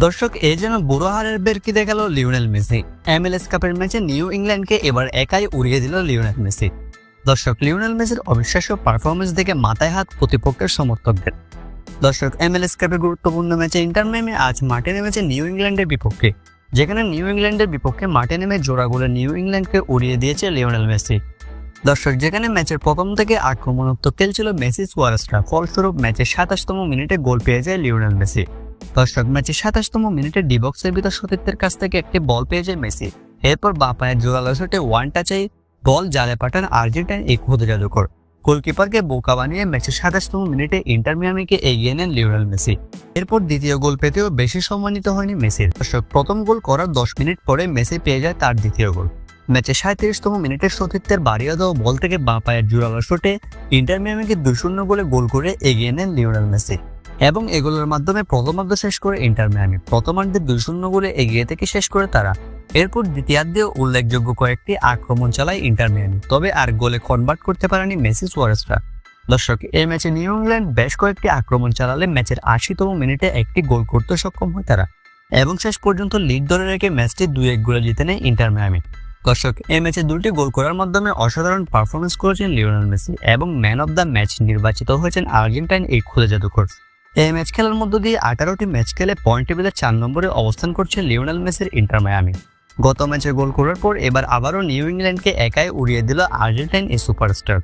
দর্শক এই যেন বুড়ো হারের বের কি দেখাল লিওনেল মেসি। এমএলএস কাপের ম্যাচে নিউ ইংল্যান্ডকে এবার একাই উড়িয়ে দিল লিওনেল মেসি। দর্শক, লিওনেল মেসির অবিশ্বাস্য পারফরমেন্স দেখে মাথায় হাত প্রতিপক্ষের সমর্থকদের। দর্শক, এমএলএস কাপের গুরুত্বপূর্ণ ম্যাচে ইন্টার মিয়ামি আজ মাঠে নেমেছে নিউ ইংল্যান্ডের বিপক্ষে। যেখানে নিউ ইংল্যান্ডের বিপক্ষে মাঠে নেমে জোড়া গোলে নিউ ইংল্যান্ডকে উড়িয়ে দিয়েছে লিওনেল মেসি। দর্শক, যেখানে ম্যাচের প্রথম থেকে আক্রমণাত্মক খেলছিল মেসি সুয়ারেসরা ফলস্বরূপ ম্যাচের সাতাশতম মিনিটে গোল পেয়ে যায় লিওনেল মেসি। দর্শক, ম্যাচের সাতাশতম মিনিটে ডিবক্সের ভিতর সতীর্থের কাছ থেকে একটি বল পেয়ে যায় মেসি। এরপর বাঁ পায়ের জোরালো শটে ওয়ান টাচেই বল জালে পাঠান আর্জেন্টাইন এই ক্ষুদ্র জাদুকর। গোলকিপারকে বোকা বানিয়ে ম্যাচের সাতাশতম মিনিটে ইন্টার মিয়ামিকে এগিয়ে নেন লিওনেল মেসি। এরপর দ্বিতীয় গোল পেতেও বেশি সম্মানিত হয়নি মেসির। প্রথম গোল করার দশ মিনিট পরে মেসি পেয়ে যায় তার দ্বিতীয় গোল। ম্যাচে সাঁত্রিশতম মিনিটের সতীর্থের বাড়িয়ে দেওয়া বল থেকে বাঁ পায়ের জোরালো শটে ইন্টার মিয়ামিকে দুই শূন্য গোলে গোল করে এগিয়ে নেন লিওনেল মেসি। এবং এগুলোর মাধ্যমে প্রথমার্ধ শেষ করে ইন্টার মিয়ামি প্রথমার্ধে দুই শূন্য গোলে এগিয়ে থেকে শেষ করে তারা। এরপর দ্বিতীয়ার্ধেও উল্লেখযোগ্য কয়েকটি আক্রমণ চালায় ইন্টার মিয়ামি তবে আর গোলে কনভার্ট করতে পারেনি মেসি সুয়ারেসরা দর্শক, এই ম্যাচে নিউ ইংল্যান্ড বেশ কয়েকটি আক্রমণ চালালে ম্যাচের আশিতম মিনিটে একটি গোল করতে সক্ষম হয় তারা। এবং শেষ পর্যন্ত লিড ধরে রেখে ম্যাচটি দুই এক গোলে জিতে নেয় ইন্টার মিয়ামি দর্শক, এই ম্যাচে দুটি গোল করার মাধ্যমে অসাধারণ পারফরমেন্স করেছেন লিওনেল মেসি এবং ম্যান অব দ্য ম্যাচ নির্বাচিত হয়েছেন আর্জেন্টাইন এই খুদে জাদুকর। এই ম্যাচ খেলার মধ্য দিয়ে আঠারোটি ম্যাচ খেলে পয়েন্ট টেবিলে চার নম্বরে অবস্থান করছে লিওনেল মেসির ইন্টার মায়ামি। গত ম্যাচে গোল করার পর এবার আবারও নিউ ইংল্যান্ডকে একাই উড়িয়ে দিল আর্জেন্টাইন এই সুপারস্টার।